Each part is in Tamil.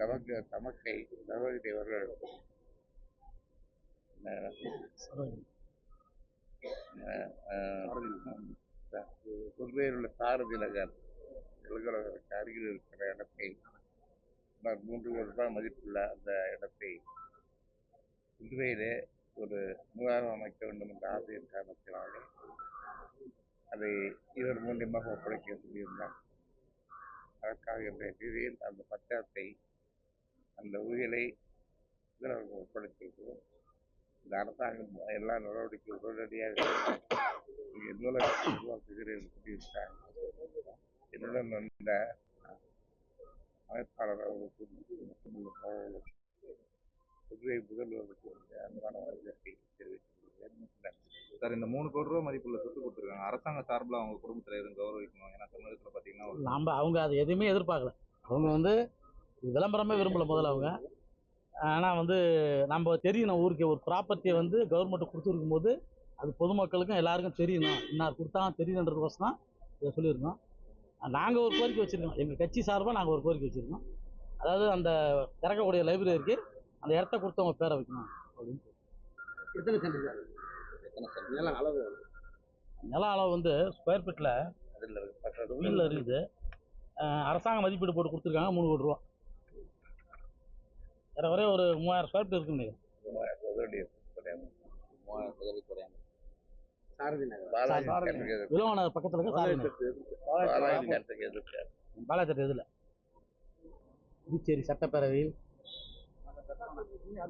தமக்கு தமக்கை தமக்கை அவர்கள் புதுவையில் உள்ள சாரதி நகர் எழுகலகருக்கு அருகில் இருக்கிற இடத்தை சுமார் மூன்று கோடி ரூபாய் மதிப்புள்ள அந்த இடத்தை புதுவையிலே ஒரு நூலகம் அமைக்க வேண்டும் என்ற ஆசையின் காரணத்தினாலே அதை இவர் மூலியமாக ஒப்படைக்க சொல்லியிருந்தார். அதற்காக இன்றைய தேதியில் அந்த பத்திரத்தை அந்த உயிரை அவர்கள் ஒப்படைத்திருக்கிறோம் இந்த அரசாங்கம் எல்லா நடவடிக்கை உடனடியாக நூலகத்தை உருவாக்குகிறேன் சொல்லியிருக்காங்க. என்னுடன் வந்த அமைப்பாளர் அவர்களுக்கு புதுவை முதல்வருக்கு அன்பான வணக்கத்தை தெரிவித்துள்ளேன் சார் இந்த மூணு கோடி ரூபாய் மதிப்புள்ள சொத்து கொடுத்துருக்காங்க. அரசாங்க சார்பில் அவங்க குடும்பத்தில் எதுவும் கௌரவிக்கணும். ஏன்னா தமிழகத்தில் பார்த்தீங்கன்னா நம்ம அவங்க அது எதுவுமே எதிர்பார்க்கல. அவங்க வந்து விளம்பரமே விரும்பல முதல்ல அவங்க. ஆனால் வந்து நம்ம தெரியணும் ஊருக்கு ஒரு ப்ராப்பர்ட்டியை வந்து கவர்மெண்ட் கொடுத்துருக்கும் போது அது பொதுமக்களுக்கும் எல்லாருக்கும் தெரியணும். இன்னார் கொடுத்தா தெரியணுன்றதுக்கோசம் தான் இதை சொல்லியிருக்கோம் நாங்கள் ஒரு கோரிக்கை வச்சுருக்கோம். எங்கள் கட்சி சார்பாக நாங்கள் ஒரு கோரிக்கை வச்சுருக்கோம். அதாவது அந்த திறக்கக்கூடிய லைப்ரரிக்கு அந்த இடத்த கொடுத்தவங்க பேரை வைக்கணும் அப்படின்னு எத்தனை சென்ட் சார் எத்தனை சார் நிலம் அளவு? நில அளவு வந்து ஸ்கொயர் ஃபீட்டில் உள்ள இருக்குது. அரசாங்க மதிப்பீடு போட்டு கொடுத்துருக்காங்க. மூணு கோடி ரூபா. ஏறக்குறைய ஒரு மூவாயிரம் ஸ்கொயர் ஃபீட் நினைக்கிறேன் உதவிய குறையாம. மூவாயிரம் உதவி குறையாம சாரதி நகர். பக்கத்தில் இருக்க. பாலாச்சட்டை இதில் புதுச்சேரி சட்டப்பேரவையில்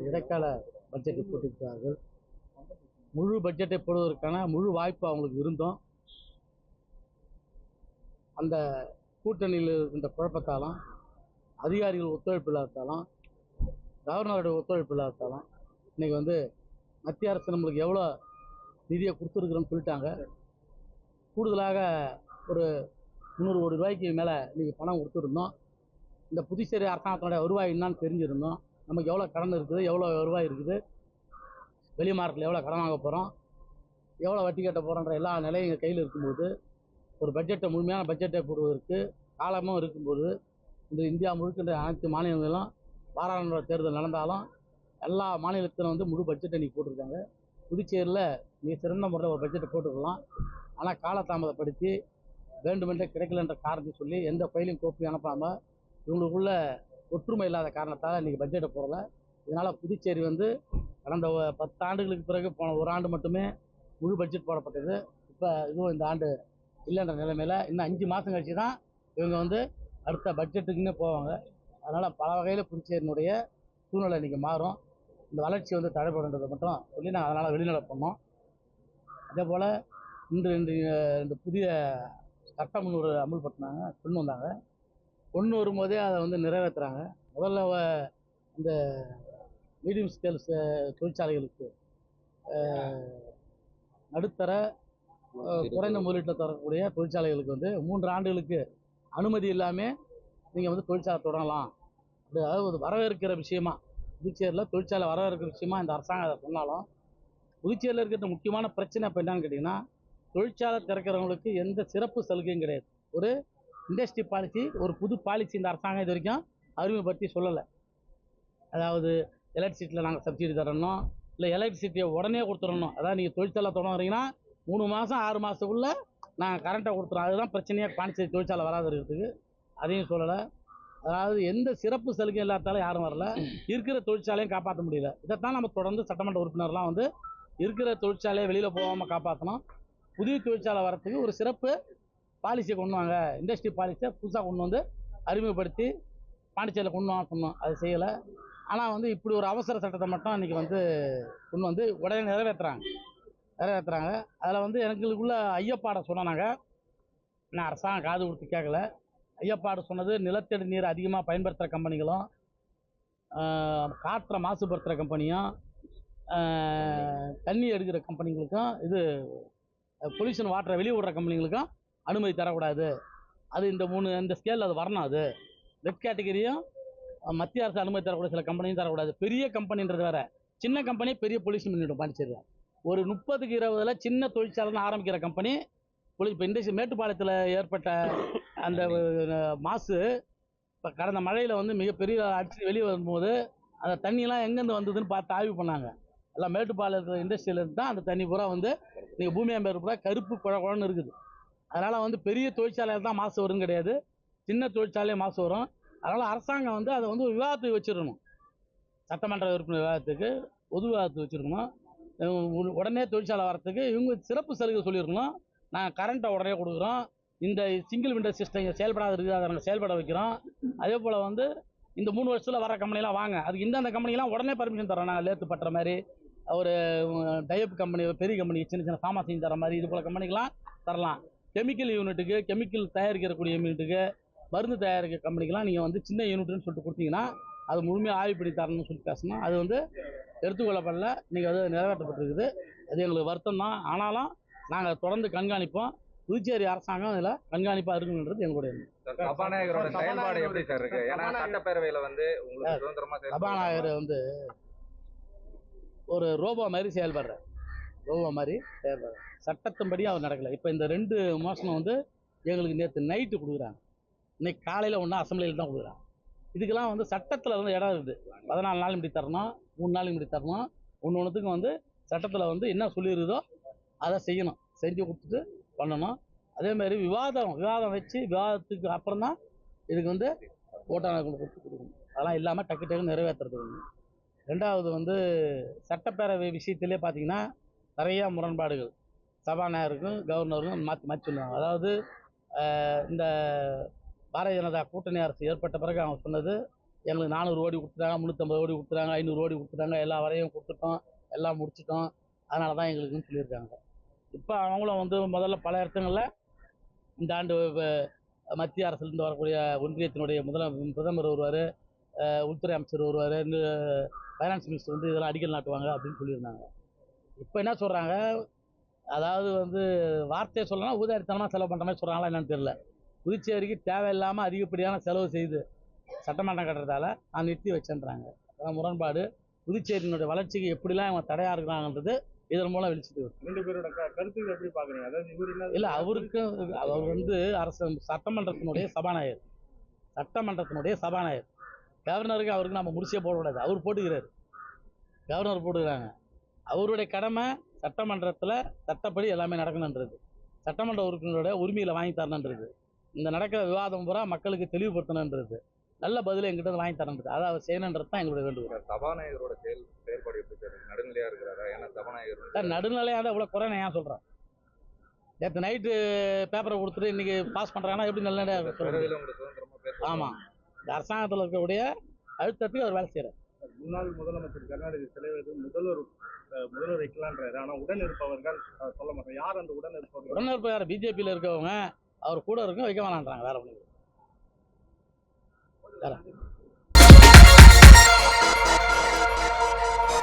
இடைக்கால பட்ஜெட்டை போட்டிருக்கிறார்கள். முழு பட்ஜெட்டை போடுவதற்கான முழு வாய்ப்பு அவங்களுக்கு இருந்தோம். அந்த கூட்டணியில் இருக்கின்ற குழப்பத்தாலும் அதிகாரிகள் ஒத்துழைப்பு இல்லாததாலும் கவர்னரோட ஒத்துழைப்பு இல்லாததாலும் இன்னைக்கு வந்து மத்திய அரசு நம்மளுக்கு எவ்வளோ நிதியை கொடுத்துருக்குறோன்னு சொல்லிட்டாங்க. கூடுதலாக ஒரு முந்நூறு கோடி ரூபாய்க்கு மேலே இன்றைக்கி பணம் கொடுத்துருந்தோம். இந்த புதுச்சேரி அரசாங்கத்தினுடைய வருவாய் என்னான்னு தெரிஞ்சிருந்தோம். நமக்கு எவ்வளோ கடன் இருக்குது எவ்வளோ வருவாய் இருக்குது வெளி மார்க்கெட்டில் எவ்வளோ கடன் வாங்க போகிறோம் எவ்வளோ வட்டி கட்ட போகிறோன்ற எல்லா நிலையும் எங்கள் கையில் இருக்கும்போது ஒரு பட்ஜெட்டை முழுமையான பட்ஜெட்டை போடுவதற்கு காலமும் இருக்கும்போது இந்த இந்தியா முழுக்கின்ற அனைத்து மாநிலங்களும் பாராளுமன்ற தேர்தல் நடந்தாலும் எல்லா மாநிலத்திலும் வந்து முழு பட்ஜெட்டை இன்றைக்கி போட்டிருக்காங்க. புதுச்சேரியில் மிக சிறந்த முறையில் ஒரு பட்ஜெட்டை போட்டுக்கலாம் ஆனால் காலதாமதப்படுத்தி வேண்டுமென்றே கிடைக்கலன்ற காரணத்தை சொல்லி எந்த ஃபைலையும் கோப்பி அனுப்பாமல் இவங்களுக்குள்ள ஒற்றுமை இல்லாத காரணத்தால் இன்றைக்கி பட்ஜெட்டை போடல. இதனால் புதுச்சேரி வந்து கடந்த பத்து ஆண்டுகளுக்கு பிறகு போன ஒரு ஆண்டு மட்டுமே முழு பட்ஜெட் போடப்பட்டது. இப்போ இதுவும் இந்த ஆண்டு இல்லைன்ற நிலைமையில் இன்னும் அஞ்சு மாதம் கழிச்சு தான் இவங்க வந்து அடுத்த பட்ஜெட்டுக்குன்னே போவாங்க. அதனால் பல வகையில் புதுச்சேரியினுடைய சூழ்நிலை இன்றைக்கி மாறும். இந்த வளர்ச்சி வந்து தடைபடுன்றதை மட்டும் சொல்லி நாங்கள் அதனால் வெளிநடை பண்ணோம். அதே போல் இன்று இன்று இந்த புதிய சட்டம் முன்னூறு அமல்படுத்தினாங்க. கொண்டு வந்தாங்க. கொண்டு வரும்போதே அதை வந்து நிறைவேற்றுறாங்க முதல்ல இந்த மீடியம் ஸ்கேல் தொழிற்சாலைகளுக்கு நடுத்தர குறைந்த முதலீட்டில் தரக்கூடிய தொழிற்சாலைகளுக்கு வந்து மூன்று ஆண்டுகளுக்கு அனுமதி இல்லாமல் நீங்கள் வந்து தொழிற்சாலை தொடங்கலாம். அப்படி அதாவது ஒரு வரவேற்கிற விஷயமா புதுச்சேரியில் தொழிற்சாலை வரவேற்கிற விஷயமா இந்த அரசாங்கம் அதை சொன்னாலும் புதுச்சேரியில் இருக்கிற முக்கியமான பிரச்சனை இப்போ என்னன்னு கேட்டிங்கன்னா தொழிற்சாலை திறக்கிறவங்களுக்கு எந்த சிறப்பு சலுகையும் கிடையாது. ஒரு இண்டஸ்ட்ரி பாலிசி ஒரு புது பாலிசி இந்த அரசாங்கம் இது வரைக்கும் அறிமுகப்படுத்தி சொல்லலை. அதாவது எலக்ட்ரிசிட்டியில் நாங்கள் சப்சிடி தரணும் இல்லை எலக்ட்ரிசிட்டியை உடனே கொடுத்துடணும். அதாவது நீங்கள் தொழிற்சாலை தொடங்குறீங்கன்னா மூணு மாதம் ஆறு மாதத்துக்குள்ளே நாங்கள் கரண்ட்டை கொடுத்துறோம் அதுதான் பிரச்சனையாக பாண்டிச்சேரி தொழிற்சாலை வராது இருக்கிறதுக்கு. அதையும் சொல்லலை. அதாவது எந்த சிறப்பு சலுகை இல்லாதாலும் யாரும் வரல. இருக்கிற தொழிற்சாலையும் காப்பாற்ற முடியல. இதைத்தான் நம்ம தொடர்ந்து சட்டமன்ற உறுப்பினர்லாம் வந்து இருக்கிற தொழிற்சாலையை வெளியில் போகாமல் காப்பாற்றணும் புதிய தொழிற்சாலை வரத்துக்கு ஒரு சிறப்பு பாலிசியை கொண்டு வாங்க. இண்டஸ்ட்ரி பாலிசியை புதுசாக கொண்டு வந்து அறிமுகப்படுத்தி பாண்டிச்சேரியில் கொண்டு வாங்க சொன்னோம். அது செய்யலை. ஆனால் வந்து இப்படி ஒரு அவசர சட்டத்தை மட்டும் இன்றைக்கி வந்து கொண்டு வந்து உடனே நிறைவேற்றுறாங்க நிறைவேற்றுறாங்க அதில் வந்து எங்களுக்குள்ள ஐயப்பாடை சொன்னாங்க. நான் அரசாங்கம் காது கொடுத்து கேட்கல. ஐயப்பாடு சொன்னது நிலத்தடி நீர் அதிகமாக பயன்படுத்துகிற கம்பெனிகளும் காற்றை மாசுபடுத்துகிற கம்பெனியும் தண்ணி எடுக்கிற கம்பெனிகளுக்கும் இது பொல்யூஷன் வாட்டரை வெளியே விடுற கம்பெனிகளுக்கும் அனுமதி தரக்கூடாது. அது இந்த மூணு இந்த ஸ்கேலில் அது வரணும் அது. ரெட் கேட்டகரியும் மத்திய அரசு அனுமதி தரக்கூடிய சில கம்பெனியும் தரக்கூடாது. பெரிய கம்பெனின்றது வேற. சின்ன கம்பெனி பெரிய பொல்யூஷன் பண்ணிவிடும் பாண்டிச்சேரியில். ஒரு முப்பதுக்கு இருபதுல சின்ன தொழிற்சாலைன்னு ஆரம்பிக்கிற கம்பெனி இப்போ இண்டஸ்ட்ரி மேட்டுப்பாளையத்தில் ஏற்பட்ட அந்த மாசு இப்போ கடந்த மழையில் வந்து மிகப்பெரிய அடிச்சு வெளியே வரும்போது அந்த தண்ணியெல்லாம் எங்கேருந்து வந்ததுன்னு பார்த்து ஆய்வு பண்ணாங்க. எல்லாம் மேட்டுப்பாளையம் இருக்கிற இண்டஸ்ட்ரியிலேருந்து தான் அந்த தண்ணி பூரா வந்து நீங்கள் பூமியாம்பேர் பூரா கருப்பு குழ குழன்னு இருக்குது. அதனால் வந்து பெரிய தொழிற்சாலையில் தான் மாசு வரும்னு கிடையாது. சின்ன தொழிற்சாலையே மாசு வரும். அதனால் அரசாங்கம் வந்து அதை வந்து விவாதத்துக்கு வச்சிடணும். சட்டமன்ற உறுப்பினர் விவாதத்துக்கு பொது விவாதத்துக்கு வச்சிருக்கணும். உடனே தொழிற்சாலை வரத்துக்கு இவங்க சிறப்பு சலுகை சொல்லியிருக்கணும். நாங்கள் கரண்ட்டை உடனே கொடுக்குறோம். இந்த சிங்கிள் விண்டோ சிஸ்டம் இங்கே செயல்படாத இருக்குது அதை நாங்கள் செயல்பட வைக்கிறோம். அதே போல் வந்து இந்த மூணு வருஷத்தில் வர கம்பெனிலாம் வாங்க. அதுக்கு இந்தந்த கம்பெனிலாம் உடனே பர்மிஷன் தரோம் நாங்கள் லேத்து பட்டுற மாதிரி ஒரு டைப் கம்பெனி பெரிய கம்பெனி சின்ன சின்ன சாமான் செஞ்சு தர மாதிரி இது போல் கம்பெனிக்கெலாம் தரலாம். கெமிக்கல் யூனிட்டுக்கு கெமிக்கல் தயாரிக்கிறக்கூடிய யூனிட்டுக்கு மருந்து தயாரிக்கிற கம்பெனிக்கெலாம் நீங்கள் வந்து சின்ன யூனிட்னு சொல்லிட்டு கொடுத்தீங்கன்னா அது முழுமையாக ஆய்வு பண்ணி தரணும்னு சொல்லி பேசணும். அது வந்து எடுத்துக்கொள்ளப்படல. நீங்கள் அது நிறைவேற்றப்பட்டிருக்குது அது எங்களுக்கு வருத்தம் தான் ஆனாலும் நாங்கள் தொடர்ந்து கண்காணிப்போம். புதுச்சேரி அரசாங்கம் இதில் கண்காணிப்பாக இருக்கணுன்றது எங்களுடைய சபாநாயகரோட சார், செயல்பாடு எப்படி சார் இருக்கு? ஏன்னா சபாநாயகர் சட்டப்பேரவையில வந்து உங்களுக்கு சுதந்திரமா சபாநாயகர் வந்து ஒரு ரோபோ மாதிரி செயல்படுறார். ரோபோ மாதிரி செயல்படுறார். சட்டத்தின்படி அவர் நடக்கலை. இப்போ இந்த ரெண்டு மோசனம் வந்து எங்களுக்கு நேற்று நைட்டு கொடுக்குறாங்க. இன்னைக்கு காலையில் ஒன்றா அசம்பிளியில் தான் கொடுக்குறாங்க. இதுக்கெல்லாம் வந்து சட்டத்தில் வந்து இடம் இருக்குது. பதினாலு நாள் இப்படி தரணும் மூணு நாள் இப்படி தரணும். ஒன்று ஒன்றுத்துக்கும் வந்து சட்டத்தில் வந்து என்ன சொல்லியிருக்குதோ அதை செய்யணும். செஞ்சு கொடுத்துட்டு பண்ணணும். அதே மாதிரி விவாதம் விவாதம் வச்சு விவாதத்துக்கு அப்புறம் தான் இதுக்கு வந்து ஓட்டாளர் கொடுத்து கொடுக்கணும். அதெல்லாம் இல்லாமல் டக்கு டக்கு நிறைவேற்றுறது ஒன்று ரெண்டாவது வந்து சட்டப்பேரவை விஷயத்திலே பார்த்தீங்கன்னா நிறையா முரண்பாடுகள். சபாநாயகருக்கும் கவர்னருக்கும் மாற்றி மாற்றி சொல்லுவாங்க. அதாவது இந்த பாரதிய ஜனதா கூட்டணி அரசு ஏற்பட்ட பிறகு அவங்க சொன்னது எங்களுக்கு நானூறு ஓடி கொடுத்துட்டாங்க முந்நூற்றம்பது ஓடி கொடுத்துட்டாங்க ஐநூறு ஓடி கொடுத்துட்டாங்க எல்லா வரையும் கொடுத்துட்டோம் எல்லாம் முடிச்சிட்டோம். அதனால தான் எங்களுக்குன்னு சொல்லியிருக்காங்க. இப்போ அவங்களும் வந்து முதல்ல பல இடத்துங்களில் இந்த ஆண்டு மத்திய அரசுலேருந்து வரக்கூடிய ஒன்றியத்தினுடைய முதல பிரதமர் வருவார் உள்துறை அமைச்சர் வருவார் ஃபைனான்ஸ் மினிஸ்டர் வந்து இதெல்லாம் அடிக்கல் நாட்டுவாங்க அப்படின்னு சொல்லியிருந்தாங்க. இப்போ என்ன சொல்கிறாங்க அதாவது வந்து வார்த்தையை சொல்லலாம் ஊதாரித்தனமாக செலவு பண்ணுற மாதிரி சொல்கிறாங்களா என்னன்னு தெரியல. புதுச்சேரிக்கு தேவையில்லாமல் அதிகப்படியான செலவு செய்து சட்டமன்றம் கட்டுறதால நான் நிறுத்தி வச்சேன்றாங்க. அதான் முரண்பாடு. புதுச்சேரியினுடைய வளர்ச்சிக்கு எப்படிலாம் இவங்க தடையாக இருக்கிறாங்கன்றது இதன் மூலம் வெளிச்சிட்டு வருது ரெண்டு பேரோட க- கருத்துக்கள் எப்படி பாக்குறீங்க அதாவது இவர் என்ன இல்லை அவருக்கு அவர் வந்து அரசு சட்டமன்றத்தினுடைய சபாநாயகர். சட்டமன்றத்தினுடைய சபாநாயகர். கவர்னருக்கு அவருக்கு நம்ம முடிச்சே போடக்கூடாது அவர் போட்டுக்கிறாரு. கவர்னர் போட்டுக்கிறாங்க. அவருடைய கடமை சட்டமன்றத்தில் சட்டப்படி எல்லாமே நடக்கணுன்றது சட்டமன்ற உறுப்பினருடைய உரிமைகளை வாங்கி தரணுன்றது இந்த நடக்கிற விவாதம் பூரா மக்களுக்கு தெளிவுபடுத்தணுன்றது நல்ல பதிலை எங்கிட்ட வாங்கி தரணுன்றது அதை அவர் செய்யணுன்றது தான் எங்களுடைய வேண்டுகோள். சபாநாயகரோட செயல் செயல்பாடு எப்படி சார்? நடுநிலையா இருக்கிறாரா? ஏன்னா சபாநாயகர் சார் நடுநிலையாக இவ்வளோ குறை நான் ஏன் சொல்கிறேன் நேற்று நைட்டு பேப்பரை கொடுத்துட்டு இன்னைக்கு பாஸ் பண்ணுறாங்கன்னா எப்படி நல்ல ஆமாம் இந்த அரசாங்கத்தில் இருக்கக்கூடிய அழுத்தத்துக்கு அவர் வேலை செய்கிறார் முன்னாள் முதலமைச்சர் கருணாநிதி வைத்து முதல்வர் முதல்வர் வைக்கலான்றாரு. ஆனா உடன் இருப்பவர்கள் சொல்ல மாட்டேன். யார் அந்த உடன் இருப்பவர்கள்? உடனே இருப்ப யார்? பிஜேபியில் இருக்கவங்க அவர் கூட இருக்கும் வைக்க வேணான்றாங்க வேற ஒன்றும் வேற.